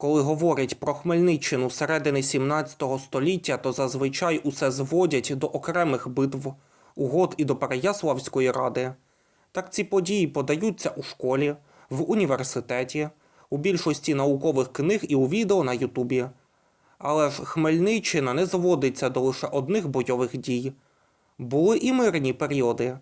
Коли говорять про Хмельниччину середини 17 століття, то зазвичай усе зводять до окремих битв, угод і до Переяславської ради. Так ці події подаються у школі, в університеті, у більшості наукових книг і у відео на Ютубі. Але ж Хмельниччина не зводиться до лише одних бойових дій. Були і мирні періоди.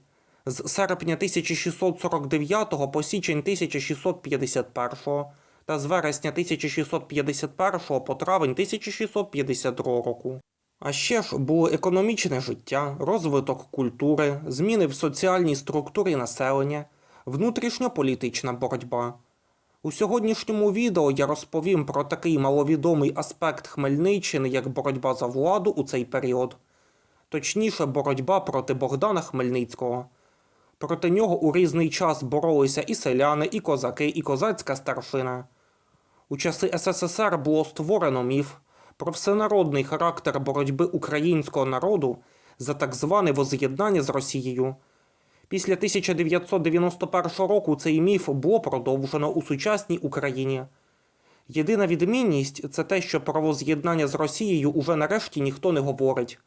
З серпня 1649 по січень 1651 та з вересня 1651 по травень 1652 року. А ще ж було економічне життя, розвиток культури, зміни в соціальній структурі населення, внутрішньополітична боротьба. У сьогоднішньому відео я розповім про такий маловідомий аспект Хмельниччини, як боротьба за владу у цей період, точніше, боротьба проти Богдана Хмельницького. Проти нього у різний час боролися і селяни, і козаки, і козацька старшина. У часи СССР було створено міф про всенародний характер боротьби українського народу за так зване воз'єднання з Росією. Після 1991 року цей міф було продовжено у сучасній Україні. Єдина відмінність це те, що про воз'єднання з Росією уже нарешті ніхто не говорить.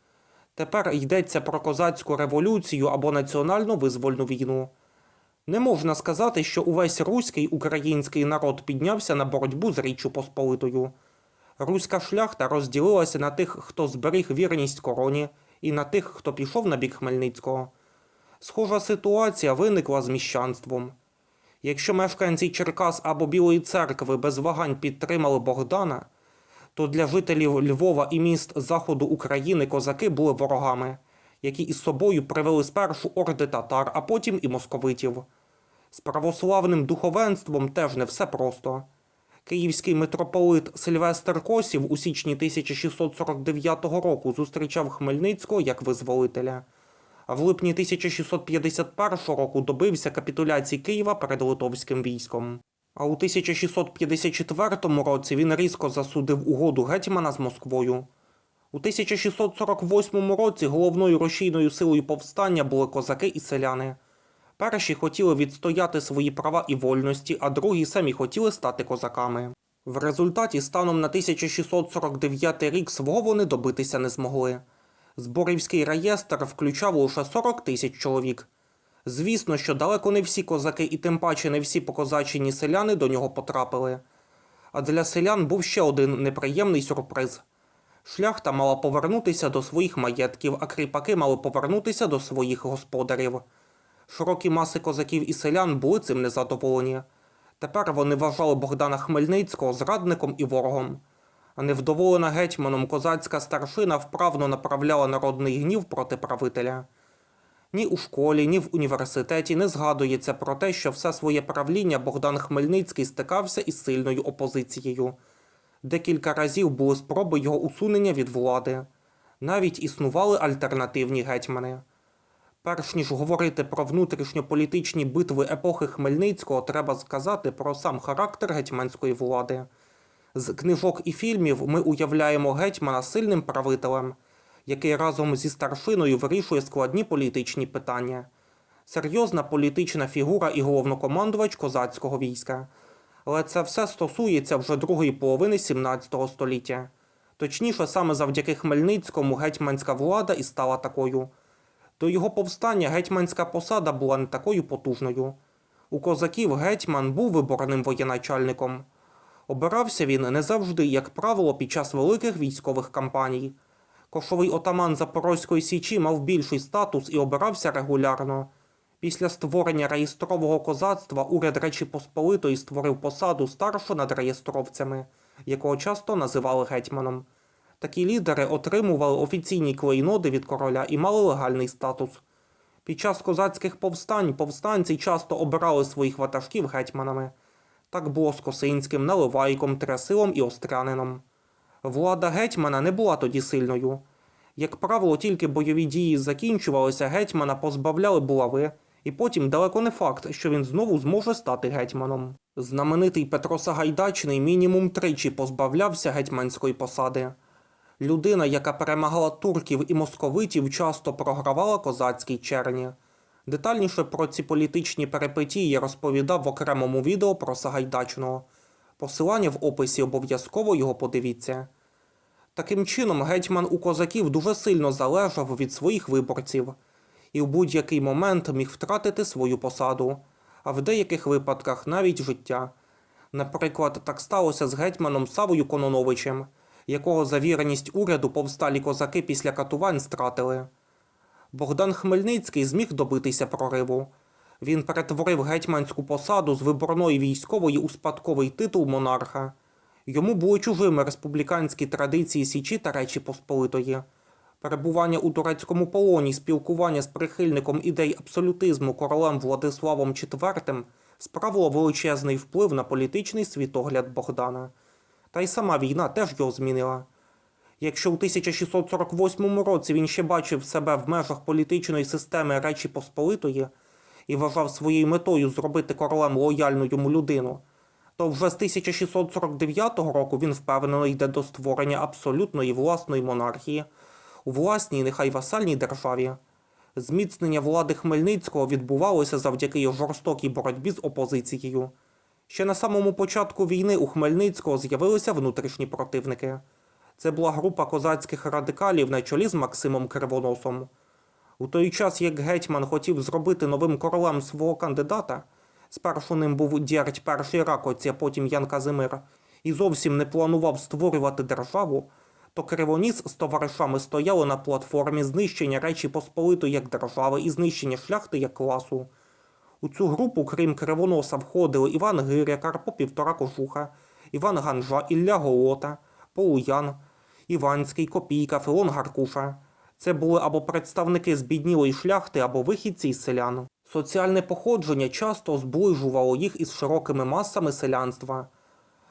Тепер йдеться про козацьку революцію або національно визвольну війну. Не можна сказати, що увесь руський український народ піднявся на боротьбу з Річчю Посполитою. Руська шляхта розділилася на тих, хто зберіг вірність короні, і на тих, хто пішов на бік Хмельницького. Схожа ситуація виникла з міщанством. Якщо мешканці Черкас або Білої церкви без вагань підтримали Богдана, то для жителів Львова і міст заходу України козаки були ворогами, які із собою привели спершу орди татар, а потім і московитів. З православним духовенством теж не все просто. Київський митрополит Сильвестр Косів у січні 1649 року зустрічав Хмельницького як визволителя, а в липні 1651 року добився капітуляції Києва перед литовським військом. А у 1654 році він різко засудив угоду гетьмана з Москвою. У 1648 році головною рушійною силою повстання були козаки і селяни. Перші хотіли відстояти свої права і вольності, а другі самі хотіли стати козаками. В результаті станом на 1649 рік свого вони добитися не змогли. Зборівський реєстр включав лише 40 тисяч чоловік. Звісно, що далеко не всі козаки і тим паче не всі покозачені селяни до нього потрапили. А для селян був ще один неприємний сюрприз. Шляхта мала повернутися до своїх маєтків, а кріпаки мали повернутися до своїх господарів. Широкі маси козаків і селян були цим незадоволені. Тепер вони вважали Богдана Хмельницького зрадником і ворогом. Невдоволена гетьманом козацька старшина вправно направляла народний гнів проти правителя. Ні у школі, ні в університеті не згадується про те, що все своє правління Богдан Хмельницький стикався із сильною опозицією. Декілька разів були спроби його усунення від влади. Навіть існували альтернативні гетьмани. Перш ніж говорити про внутрішньополітичні битви епохи Хмельницького, треба сказати про сам характер гетьманської влади. З книжок і фільмів ми уявляємо гетьмана сильним правителем, який разом зі старшиною вирішує складні політичні питання. Серйозна політична фігура і головнокомандувач козацького війська. Але це все стосується вже другої половини 17 століття. Точніше, саме завдяки Хмельницькому гетьманська влада і стала такою. До його повстання гетьманська посада була не такою потужною. У козаків гетьман був виборним воєначальником. Обирався він не завжди, як правило, під час великих військових кампаній. Кошовий отаман Запорозької січі мав більший статус і обирався регулярно. Після створення реєстрового козацтва уряд Речі Посполитої створив посаду старшого над реєстровцями, якого часто називали гетьманом. Такі лідери отримували офіційні клейноди від короля і мали легальний статус. Під час козацьких повстань повстанці часто обирали своїх ватажків гетьманами. Так було з Косинським, Наливайком, Трясилом і Острянином. Влада гетьмана не була тоді сильною. Як правило, тільки бойові дії закінчувалися, гетьмана позбавляли булави, і потім далеко не факт, що він знову зможе стати гетьманом. Знаменитий Петро Сагайдачний мінімум тричі позбавлявся гетьманської посади. Людина, яка перемагала турків і московитів, часто програвала козацькій черні. Детальніше про ці політичні перипетії я розповідав в окремому відео про Сагайдачного. Посилання в описі обов'язково його подивіться. Таким чином, гетьман у козаків дуже сильно залежав від своїх виборців і в будь-який момент міг втратити свою посаду, а в деяких випадках навіть життя. Наприклад, так сталося з гетьманом Савою Кононовичем, якого за вірність уряду повсталі козаки після катувань стратили. Богдан Хмельницький зміг добитися прориву. Він перетворив гетьманську посаду з виборної військової у спадковий титул монарха. Йому були чужими республіканські традиції Січі та Речі Посполитої. Перебування у турецькому полоні, спілкування з прихильником ідей абсолютизму королем Владиславом IV справило величезний вплив на політичний світогляд Богдана. Та й сама війна теж його змінила. Якщо у 1648 році він ще бачив себе в межах політичної системи Речі Посполитої і вважав своєю метою зробити королем лояльну йому людину, то вже з 1649 року він впевнено йде до створення абсолютної власної монархії у власній, нехай васальній державі. Зміцнення влади Хмельницького відбувалося завдяки його жорстокій боротьбі з опозицією. Ще на самому початку війни у Хмельницького з'явилися внутрішні противники. Це була група козацьких радикалів на чолі з Максимом Кривоносом. У той час, як гетьман хотів зробити новим королем свого кандидата, спершу ним був дядь перший Ракоць, а потім Ян Казимир, і зовсім не планував створювати державу, то Кривоніс з товаришами стояли на платформі знищення Речі Посполитої як держави і знищення шляхти як класу. У цю групу, крім Кривоноса, входили Іван Гиря, Карпо Півтора Кожуха, Іван Ганжа, Ілля Голота, Полуян, Іванський, Копійка, Филон Гаркуша. Це були або представники збіднілої шляхти, або вихідці із селян. Соціальне походження часто зближувало їх із широкими масами селянства.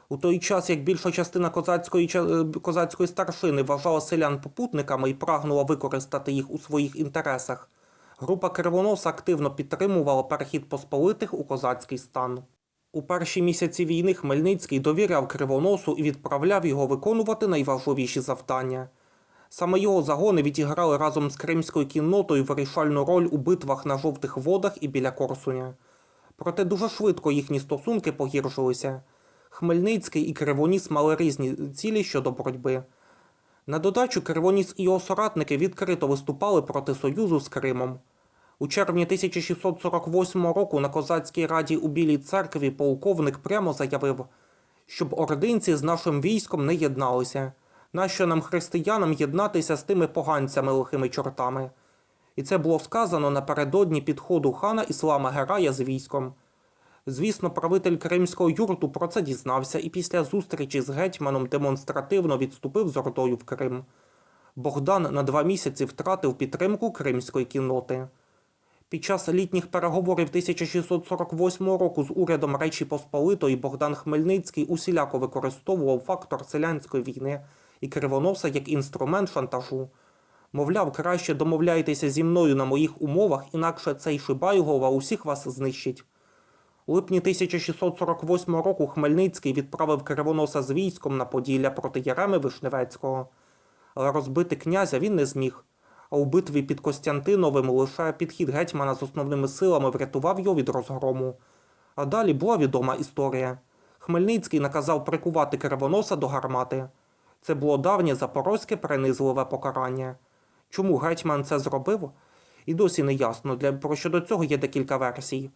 У той час, як більша частина козацької, е, козацької старшини вважала селян попутниками і прагнула використати їх у своїх інтересах, група Кривоноса активно підтримувала перехід посполитих у козацький стан. У перші місяці війни Хмельницький довіряв Кривоносу і відправляв його виконувати найважливіші завдання. Саме його загони відіграли разом з кримською кіннотою вирішальну роль у битвах на жовтих водах і біля Корсуня. Проте дуже швидко їхні стосунки погіршилися. Хмельницький і Кривоніс мали різні цілі щодо боротьби. На додачу Кривоніс і його соратники відкрито виступали проти союзу з Кримом. У червні 1648 року на козацькій раді у Білій церкві полковник прямо заявив, щоб ординці з нашим військом не єдналися. Нащо нам християнам єднатися з тими поганцями лихими чортами? І це було сказано напередодні підходу хана Іслама Герая з військом. Звісно, правитель кримського юрту про це дізнався і після зустрічі з гетьманом демонстративно відступив з ордою в Крим. Богдан на два місяці втратив підтримку кримської кінноти. Під час літніх переговорів 1648 року з урядом Речі Посполитої Богдан Хмельницький усіляко використовував фактор селянської війни і кривоноса як інструмент шантажу. Мовляв, краще домовляйтеся зі мною на моїх умовах, інакше цей Шибайгова усіх вас знищить. У липні 1648 року Хмельницький відправив Кривоноса з військом на Поділля проти Яреми Вишневецького. Але розбити князя він не зміг. А у битві під Костянтиновим лише підхід гетьмана з основними силами врятував його від розгрому. А далі була відома історія. Хмельницький наказав прикувати Кривоноса до гармати. Це було давнє запорозьке принизливе покарання. Чому гетьман це зробив? І досі не ясно, для про щодо цього є декілька версій.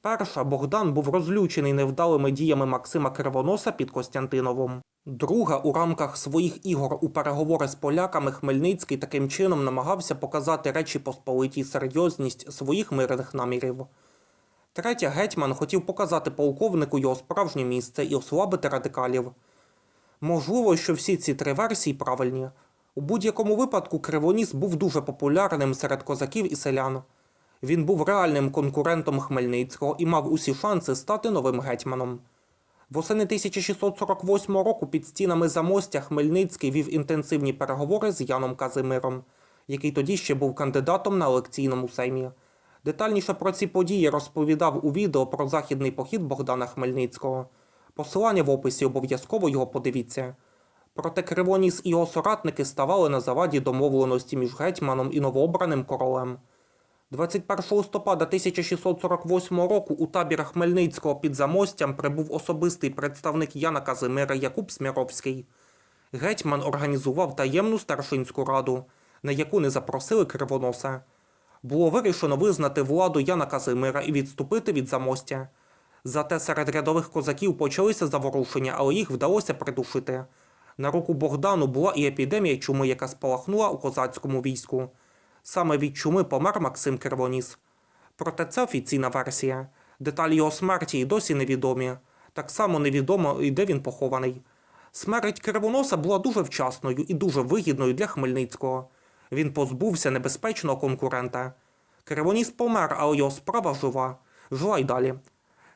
Перша Богдан був розлючений невдалими діями Максима Кривоноса під Костянтиновом. Друга, у рамках своїх ігор у переговори з поляками Хмельницький таким чином намагався показати Речі Посполитій серйозність своїх мирних намірів. Третя, гетьман хотів показати полковнику його справжнє місце і ослабити радикалів. Можливо, що всі ці три версії правильні. У будь-якому випадку Кривоніс був дуже популярним серед козаків і селян. Він був реальним конкурентом Хмельницького і мав усі шанси стати новим гетьманом. Восени 1648 року під стінами Замостя Хмельницький вів інтенсивні переговори з Яном Казимиром, який тоді ще був кандидатом на елекційному сеймі. Детальніше про ці події розповідав у відео про західний похід Богдана Хмельницького. Посилання в описі обов'язково його подивіться. Проте Кривоніс і його соратники ставали на заваді домовленості між гетьманом і новообраним королем. 21 листопада 1648 року у табір Хмельницького під Замостям прибув особистий представник Яна Казимира Якуб Сміровський. Гетьман організував таємну старшинську раду, на яку не запросили кривоноса. Було вирішено визнати владу Яна Казимира і відступити від Замостя. Зате серед рядових козаків почалися заворушення, але їх вдалося придушити. На руку Богдану була і епідемія чуми, яка спалахнула у козацькому війську. Саме від чуми помер Максим Кривоніс. Проте це офіційна версія. Деталі його смерті й досі невідомі. Так само невідомо і де він похований. Смерть Кривоноса була дуже вчасною і дуже вигідною для Хмельницького. Він позбувся небезпечного конкурента. Кривоніс помер, але його справа жива. Жила й далі.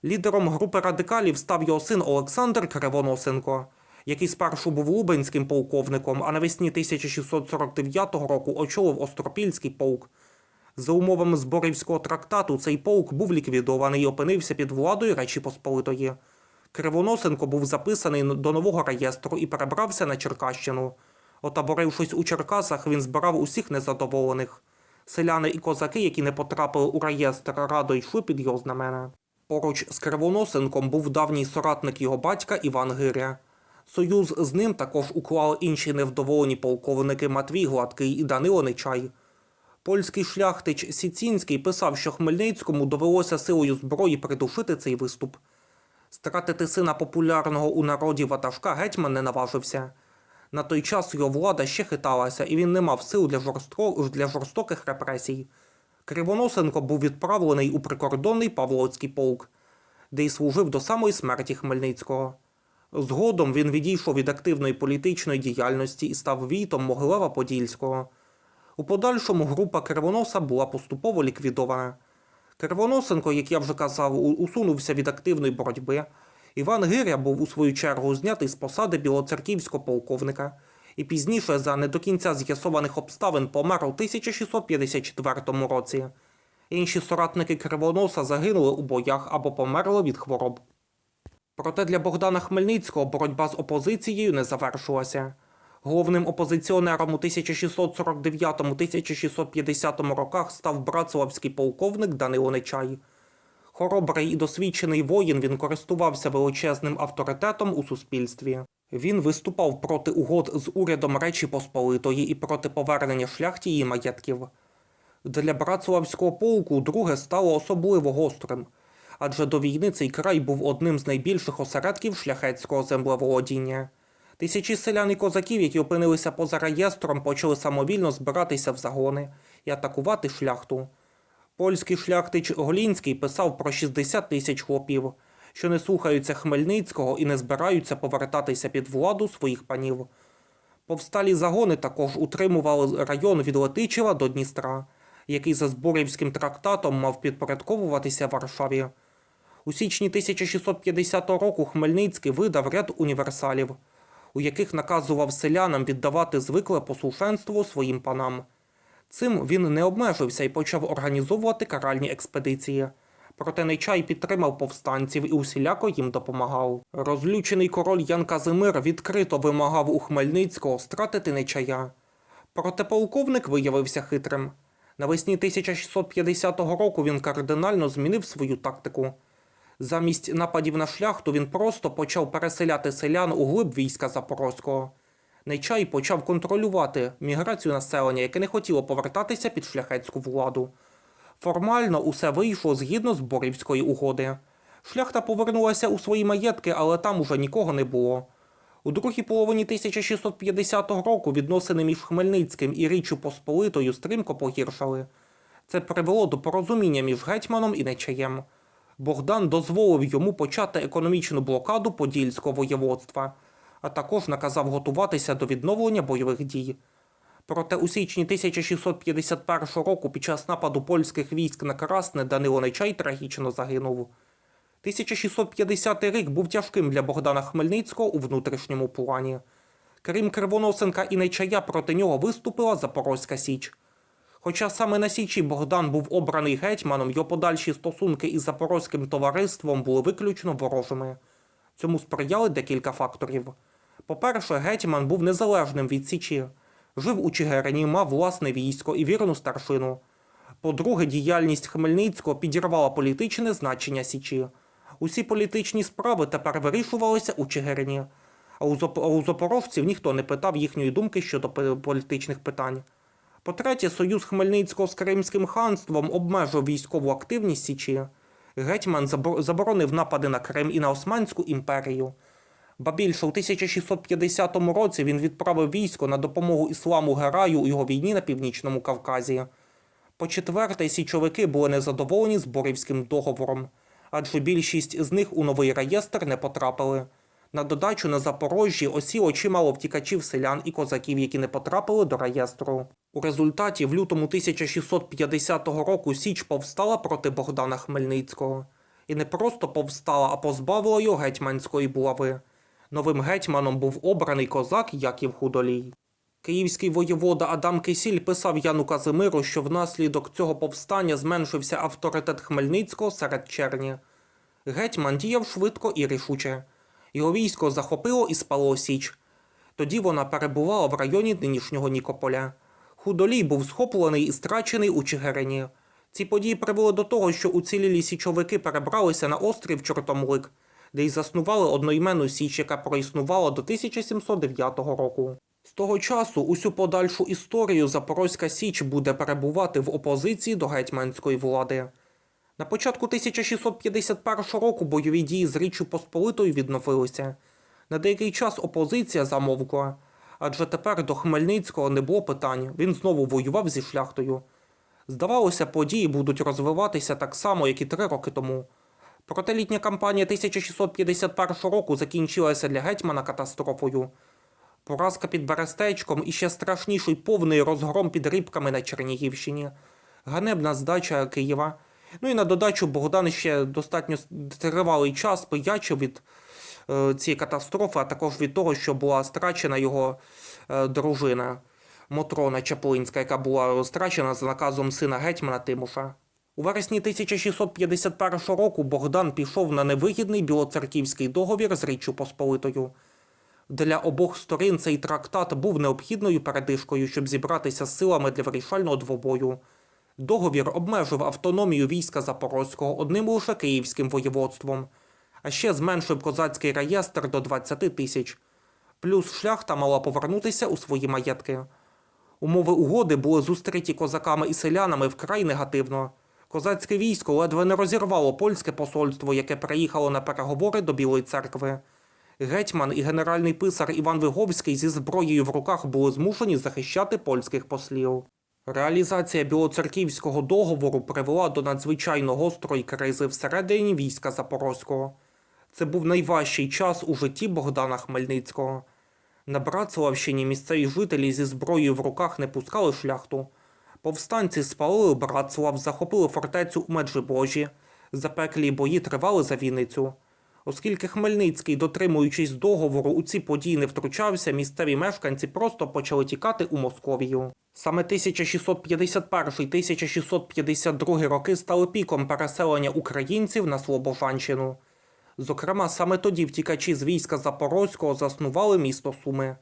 Лідером групи радикалів став його син Олександр Кривоносенко, який спершу був лубенським полковником, а навесні 1649 року очолив Остропільський полк. За умовами Зборівського трактату цей полк був ліквідований і опинився під владою Речі Посполитої. Кривоносенко був записаний до нового реєстру і перебрався на Черкащину. Отаборившись у Черкасах, він збирав усіх незадоволених. Селяни і козаки, які не потрапили у реєстр, радо йшли під його знамена. Поруч з Кривоносенком був давній соратник його батька Іван Гиря. Союз з ним також уклали інші невдоволені полковники Матвій Гладкий і Данило Нечай. Польський шляхтич Сіцінський писав, що Хмельницькому довелося силою зброї придушити цей виступ. Стратити сина популярного у народі ватажка гетьман не наважився. На той час його влада ще хиталася, і він не мав сил для, жорстко... для жорстоких репресій. Кривоносенко був відправлений у прикордонний Павлоцький полк, де й служив до самої смерті Хмельницького. Згодом він відійшов від активної політичної діяльності і став війтом Могилева Подільського. У подальшому група Кривоноса була поступово ліквідована. Кривоносенко, як я вже казав, усунувся від активної боротьби. Іван Гиря був у свою чергу знятий з посади білоцерківського полковника і пізніше за не до кінця з'ясованих обставин помер у 1654 році. Інші соратники Кривоноса загинули у боях або померли від хвороб. Проте для Богдана Хмельницького боротьба з опозицією не завершилася. Головним опозиціонером у 1649-1650 роках став братславський полковник Данило Нечай. Хоробрий і досвідчений воїн він користувався величезним авторитетом у суспільстві. Він виступав проти угод з урядом Речі Посполитої і проти повернення шляхті її маєтків. Для братславського полку друге стало особливо гострим, адже до війни цей край був одним з найбільших осередків шляхетського землеволодіння. Тисячі селян і козаків, які опинилися поза реєстром, почали самовільно збиратися в загони і атакувати шляхту. Польський шляхтич Голінський писав про 60 тисяч хлопів, що не слухаються Хмельницького і не збираються повертатися під владу своїх панів. Повсталі загони також утримували район від Летичева до Дністра, який за Зборівським трактатом мав підпорядковуватися Варшаві. У січні 1650 року Хмельницький видав ряд універсалів, у яких наказував селянам віддавати звикле послушенство своїм панам. Цим він не обмежився і почав організовувати каральні експедиції. Проте Нечай підтримав повстанців і усіляко їм допомагав. Розлючений король Ян Казимир відкрито вимагав у Хмельницького стратити Нечая. Проте полковник виявився хитрим. Навесні 1650 року він кардинально змінив свою тактику. Замість нападів на шляхту він просто почав переселяти селян у глиб війська Запорозького. Нечай почав контролювати міграцію населення, яке не хотіло повертатися під шляхетську владу. Формально усе вийшло згідно з Борівської угоди. Шляхта повернулася у свої маєтки, але там уже нікого не було. У другій половині 1650 року відносини між Хмельницьким і Річчю Посполитою стрімко погіршали. Це привело до порозуміння між гетьманом і Нечаєм. Богдан дозволив йому почати економічну блокаду Подільського воєводства, а також наказав готуватися до відновлення бойових дій. Проте у січні 1651 року під час нападу польських військ на Красне Данило Нечай трагічно загинув. 1650 рік був тяжким для Богдана Хмельницького у внутрішньому плані. Крім Кривоносенка і Нечая, проти нього виступила Запорозька Січ. Хоча саме на Січі Богдан був обраний гетьманом, його подальші стосунки із запорозьким товариством були виключно ворожими. Цьому сприяли декілька факторів. По-перше, гетьман був незалежним від Січі, жив у Чигирині, мав власне військо і вірну старшину. По-друге, діяльність Хмельницького підірвала політичне значення Січі. Усі політичні справи тепер вирішувалися у Чигирині, а у, запорожців ніхто не питав їхньої думки щодо політичних питань. По-третє, союз Хмельницького з Кримським ханством обмежив військову активність Січі. Гетьман заборонив напади на Крим і на Османську імперію. Ба більше, у 1650 році він відправив військо на допомогу ісламу Гераю у його війні на північному Кавказі. По четверте, січовики були незадоволені Зборівським договором, адже більшість з них у новий реєстр не потрапили. На додачу на Запорожжі осіло чимало втікачів селян і козаків, які не потрапили до реєстру. У результаті в лютому 1650 року Січ повстала проти Богдана Хмельницького. І не просто повстала, а позбавила його гетьманської булави. Новим гетьманом був обраний козак Яків Худолій. Київський воєвода Адам Кисіль писав Яну Казимиру, що внаслідок цього повстання зменшився авторитет Хмельницького серед черні. Гетьман діяв швидко і рішуче. Його військо захопило і спало Січ. Тоді вона перебувала в районі нинішнього Нікополя. Худолій був схоплений і страчений у Чигирині. Ці події привели до того, що уцілілі січовики перебралися на острів Чортомлик, де й заснували одноіменну січ, яка проіснувала до 1709 року. З того часу усю подальшу історію Запорозька Січ буде перебувати в опозиції до гетьманської влади. На початку 1651 року бойові дії з Річчю Посполитою відновилися. На деякий час опозиція замовкла, адже тепер до Хмельницького не було питань, він знову воював зі шляхтою. Здавалося, події будуть розвиватися так само, як і три роки тому. Проте літня кампанія 1651 року закінчилася для гетьмана катастрофою. Поразка під Берестечком і ще страшніший повний розгром під Рибками на Чернігівщині, ганебна здача Києва. Ну і на додачу Богдан ще достатньо тривалий час пиячив від е, цієї катастрофи, а також від того, що була страчена його е, дружина Мотрона Чаплинська, яка була страчена за наказом сина гетьмана Тимоша. У вересні 1651 року Богдан пішов на невигідний білоцерківський договір з Річчю Посполитою. Для обох сторін цей трактат був необхідною передишкою, щоб зібратися з силами для вирішального двобою. Договір обмежив автономію війська Запорозького одним лише київським воєводством, а ще зменшив козацький реєстр до 20 тисяч. Плюс шляхта мала повернутися у свої маєтки. Умови угоди були зустріті козаками і селянами вкрай негативно. Козацьке військо ледве не розірвало польське посольство, яке приїхало на переговори до Білої церкви. Гетьман і генеральний писар Іван Виговський зі зброєю в руках були змушені захищати польських послів. Реалізація білоцерківського договору привела до надзвичайно гострої кризи всередині війська Запорозького. Це був найважчий час у житті Богдана Хмельницького. На Братславщині місцеві жителі зі зброєю в руках не пускали шляхту. Повстанці спалили Братслав, захопили фортецю у Меджибожі. Запеклі бої тривали за Вінницю. Оскільки Хмельницький, дотримуючись договору, у ці події не втручався, місцеві мешканці просто почали тікати у Московію. Саме 1651-1652 роки стали піком переселення українців на Слобожанщину. Зокрема, саме тоді втікачі з війська Запорозького заснували місто Суми.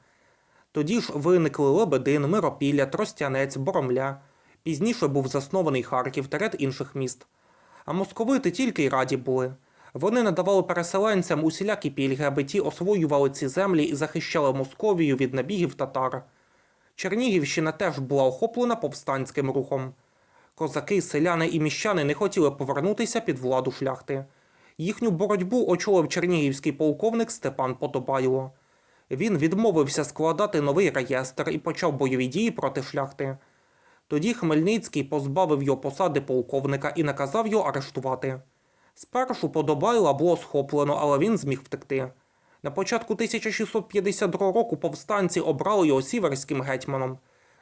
Тоді ж виникли Лебедин, Миропілля, Тростянець, Боромля. Пізніше був заснований Харків та інших міст. А московити тільки й раді були. Вони надавали переселенцям усілякі пільги, аби ті освоювали ці землі і захищали Московію від набігів татар. Чернігівщина теж була охоплена повстанським рухом. Козаки, селяни і міщани не хотіли повернутися під владу шляхти. Їхню боротьбу очолив чернігівський полковник Степан Подобайло. Він відмовився складати новий реєстр і почав бойові дії проти шляхти. Тоді Хмельницький позбавив його посади полковника і наказав його арештувати. Спершу Подобайла було схоплено, але він зміг втекти. На початку 1652 року повстанці обрали його сіверським гетьманом.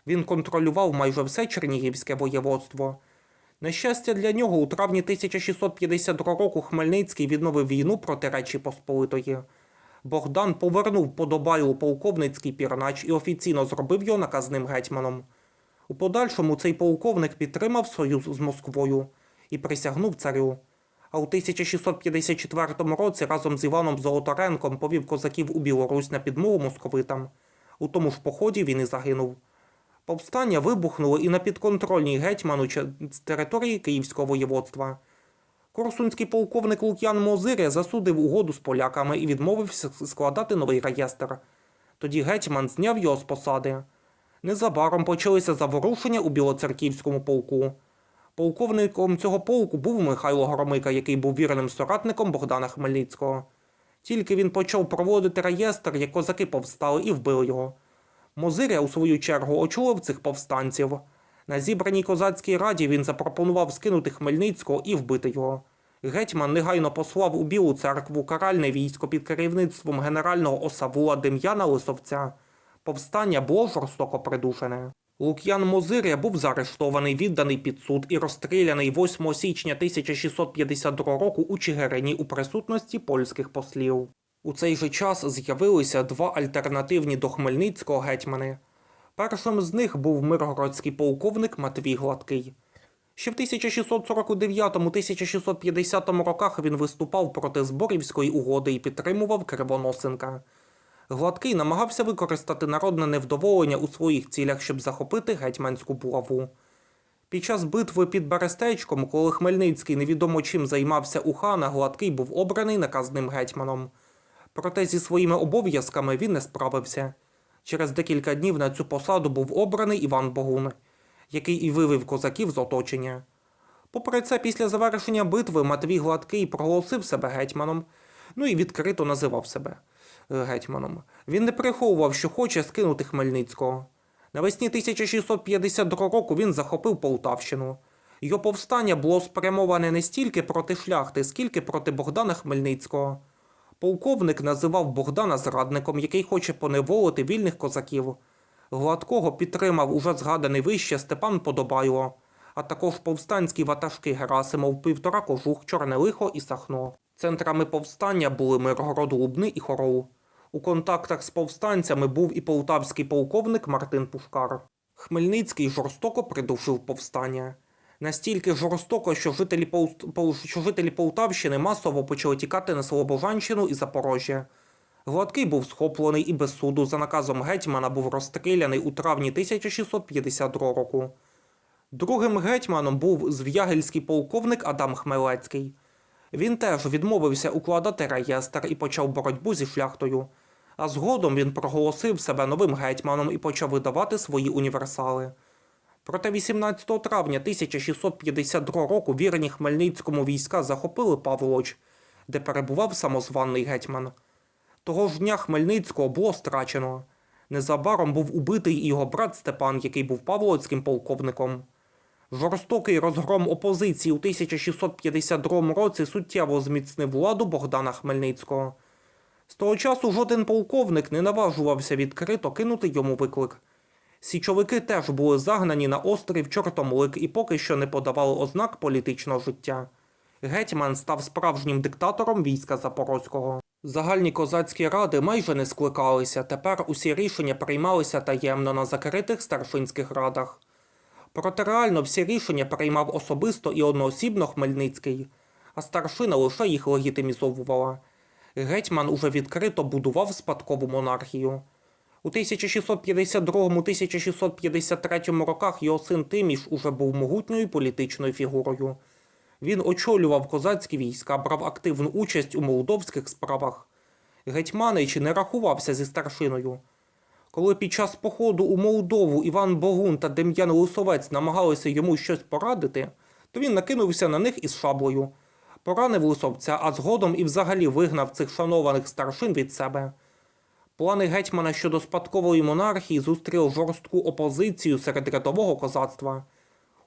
Він контролював майже все чернігівське воєводство. На щастя для нього, у травні 1652 року Хмельницький відновив війну проти Речі Посполитої. Богдан повернув Подобайлу полковницький пірнач і офіційно зробив його наказним гетьманом. У подальшому цей полковник підтримав союз з Москвою і присягнув царю. А у 1654 році разом з Іваном Золотаренком повів козаків у Білорусь на підмогу московитам. У тому ж поході він і загинув. Повстання вибухнуло і на підконтрольній гетьману ч- території Київського воєводства. Корсунський полковник Лук'ян Мозиря засудив угоду з поляками і відмовився складати новий реєстр. Тоді гетьман зняв його з посади. Незабаром почалися заворушення у Білоцерківському полку. Полковником цього полку був Михайло Громика, який був вірним соратником Богдана Хмельницького. Тільки він почав проводити реєстр, як козаки повстали і вбили його. Мозиря, у свою чергу, очолив цих повстанців. На зібраній козацькій раді він запропонував скинути Хмельницького і вбити його. Гетьман негайно послав у Білу церкву каральне військо під керівництвом генерального осавула Дем'яна Лисовця. Повстання було жорстоко придушене. Лук'ян Мозиря був заарештований, відданий під суд і розстріляний 8 січня 1652 року у Чигирині у присутності польських послів. У цей же час з'явилися два альтернативні до Хмельницького гетьмани. Першим з них був миргородський полковник Матвій Гладкий. Ще в 1649-1650 роках він виступав проти Зборівської угоди і підтримував Кривоносенка. Гладкий намагався використати народне невдоволення у своїх цілях, щоб захопити гетьманську булаву. Під час битви під Берестечком, коли Хмельницький невідомо чим займався у хана, Гладкий був обраний наказним гетьманом. Проте зі своїми обов'язками він не справився. Через декілька днів на цю посаду був обраний Іван Богун, який і вивів козаків з оточення. Попри це, після завершення битви Матвій Гладкий проголосив себе гетьманом, ну і відкрито називав себе гетьманом. Він не приховував, що хоче скинути Хмельницького. Навесні 1652 року він захопив Полтавщину. Його повстання було спрямоване не стільки проти шляхти, скільки проти Богдана Хмельницького. Полковник називав Богдана зрадником, який хоче поневолити вільних козаків. Гладкого підтримав уже згаданий вище Степан Подобайло, а також повстанські ватажки Герасимов, Півтора Кожух, Чорне Лихо і Сахно. Центрами повстання були Миргород Лубни і Хорол. У контактах з повстанцями був і полтавський полковник Мартин Пушкар. Хмельницький жорстоко придушив повстання. Настільки жорстоко, що жителі, Пол- що жителі Полтавщини масово почали тікати на Слобожанщину і Запорожжя. Гладкий був схоплений і без суду за наказом гетьмана був розстріляний у травні 1652 року. Другим гетьманом був звягельський полковник Адам Хмелецький. Він теж відмовився укладати реєстр і почав боротьбу зі шляхтою. А згодом він проголосив себе новим гетьманом і почав видавати свої універсали. Проте 18 травня 1652 року вірні Хмельницькому війська захопили Павлоч, де перебував самозваний гетьман. Того ж дня Хмельницького було страчено. Незабаром був убитий його брат Степан, який був павлоцьким полковником. Жорстокий розгром опозиції у 1652 році суттєво зміцнив владу Богдана Хмельницького. З того часу жоден полковник не наважувався відкрито кинути йому виклик. Січовики теж були загнані на острів Чортомлик і поки що не подавали ознак політичного життя. Гетьман став справжнім диктатором війська Запорозького. Загальні козацькі ради майже не скликалися, тепер усі рішення приймалися таємно на закритих старшинських радах. Проте реально всі рішення приймав особисто і одноосібно Хмельницький, а старшина лише їх легітимізовувала. Гетьман уже відкрито будував спадкову монархію. У 1652-1653 роках його син Тиміш уже був могутньою політичною фігурою. Він очолював козацькі війська, брав активну участь у молдовських справах. Гетьманич не рахувався зі старшиною. Коли під час походу у Молдову Іван Богун та Дем'ян Лисовець намагалися йому щось порадити, то він накинувся на них із шаблею, поранив лисовця, а згодом і взагалі вигнав цих шанованих старшин від себе. Плани гетьмана щодо спадкової монархії зустріли жорстку опозицію серед рядового козацтва.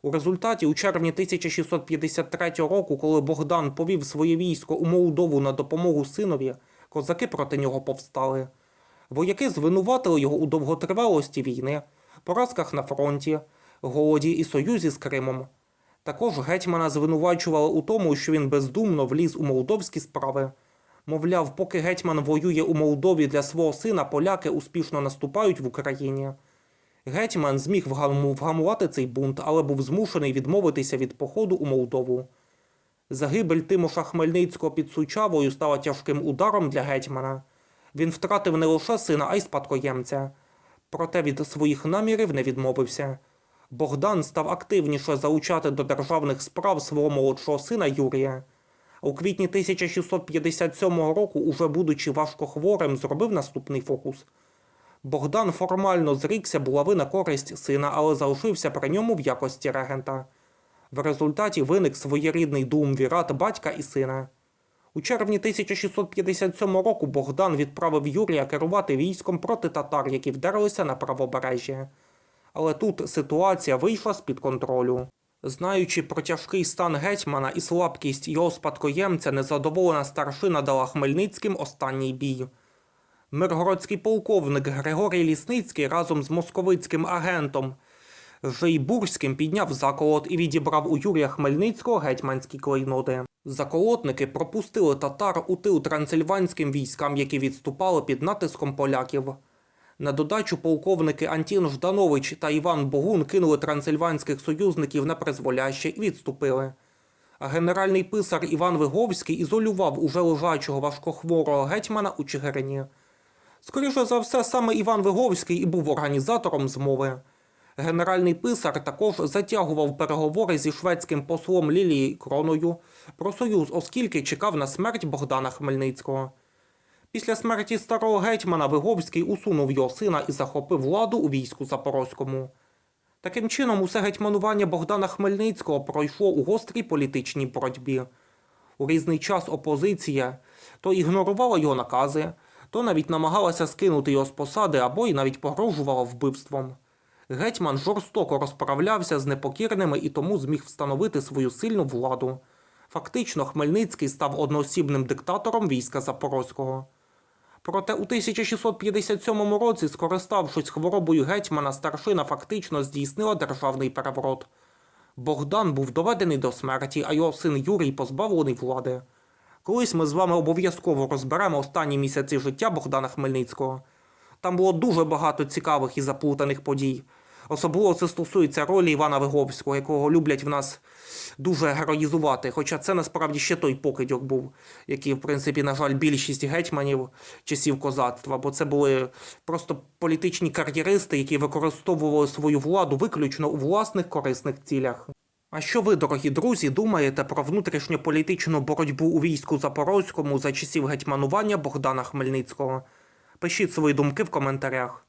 У результаті, у червні 1653 року, коли Богдан повів своє військо у Молдову на допомогу синові, козаки проти нього повстали. Вояки звинуватили його у довготривалості війни, поразках на фронті, голоді і союзі з Кримом. Також гетьмана звинувачували у тому, що він бездумно вліз у молдовські справи. Мовляв, поки гетьман воює у Молдові для свого сина, поляки успішно наступають в Україні. Гетьман зміг вгамувати цей бунт, але був змушений відмовитися від походу у Молдову. Загибель Тимоша Хмельницького під Сучавою стала тяжким ударом для гетьмана. Він втратив не лише сина, а й спадкоємця. Проте від своїх намірів не відмовився. Богдан став активніше залучати до державних справ свого молодшого сина Юрія. У квітні 1657 року, уже будучи важкохворим, зробив наступний фокус. Богдан формально зрікся булави на користь сина, але залишився при ньому в якості регента. В результаті виник своєрідний дуумвірат батька і сина. У червні 1657 року Богдан відправив Юрія керувати військом проти татар, які вдерлися на правобережжя. Але тут ситуація вийшла з-під контролю. Знаючи про тяжкий стан гетьмана і слабкість його спадкоємця, незадоволена старшина дала Хмельницьким останній бій. Миргородський полковник Григорій Лісницький разом з московицьким агентом Жейбурським підняв заколот і відібрав у Юрія Хмельницького гетьманські клейноди. Заколотники пропустили татар у тил трансильванським військам, які відступали під натиском поляків. На додачу полковники Антін Жданович та Іван Богун кинули трансильванських союзників на призволяще і відступили. А генеральний писар Іван Виговський ізолював уже лежачого важкохворого гетьмана у Чигирині. Скоріше за все, саме Іван Виговський і був організатором змови. Генеральний писар також затягував переговори зі шведським послом Лілії Кроною про союз, оскільки чекав на смерть Богдана Хмельницького. Після смерті старого гетьмана Виговський усунув його сина і захопив владу у війську Запорозькому. Таким чином, усе гетьманування Богдана Хмельницького пройшло у гострій політичній боротьбі. У різний час опозиція то ігнорувала його накази, то навіть намагалася скинути його з посади або й навіть погрожувала вбивством. Гетьман жорстоко розправлявся з непокірними і тому зміг встановити свою сильну владу. Фактично, Хмельницький став одноосібним диктатором війська Запорозького. Проте у 1657 році, скориставшись хворобою гетьмана, старшина фактично здійснила державний переворот. Богдан був доведений до смерті, а його син Юрій позбавлений влади. Колись ми з вами обов'язково розберемо останні місяці життя Богдана Хмельницького. Там було дуже багато цікавих і заплутаних подій. Особливо це стосується ролі Івана Виговського, якого люблять в нас дуже героїзувати. Хоча це насправді ще той покидьок був, який, в принципі, на жаль, більшість гетьманів часів козацтва, бо це були просто політичні кар'єристи, які використовували свою владу виключно у власних корисних цілях. А що ви, дорогі друзі, думаєте про внутрішньополітичну боротьбу у війську Запорозькому за часів гетьманування Богдана Хмельницького? Пишіть свої думки в коментарях.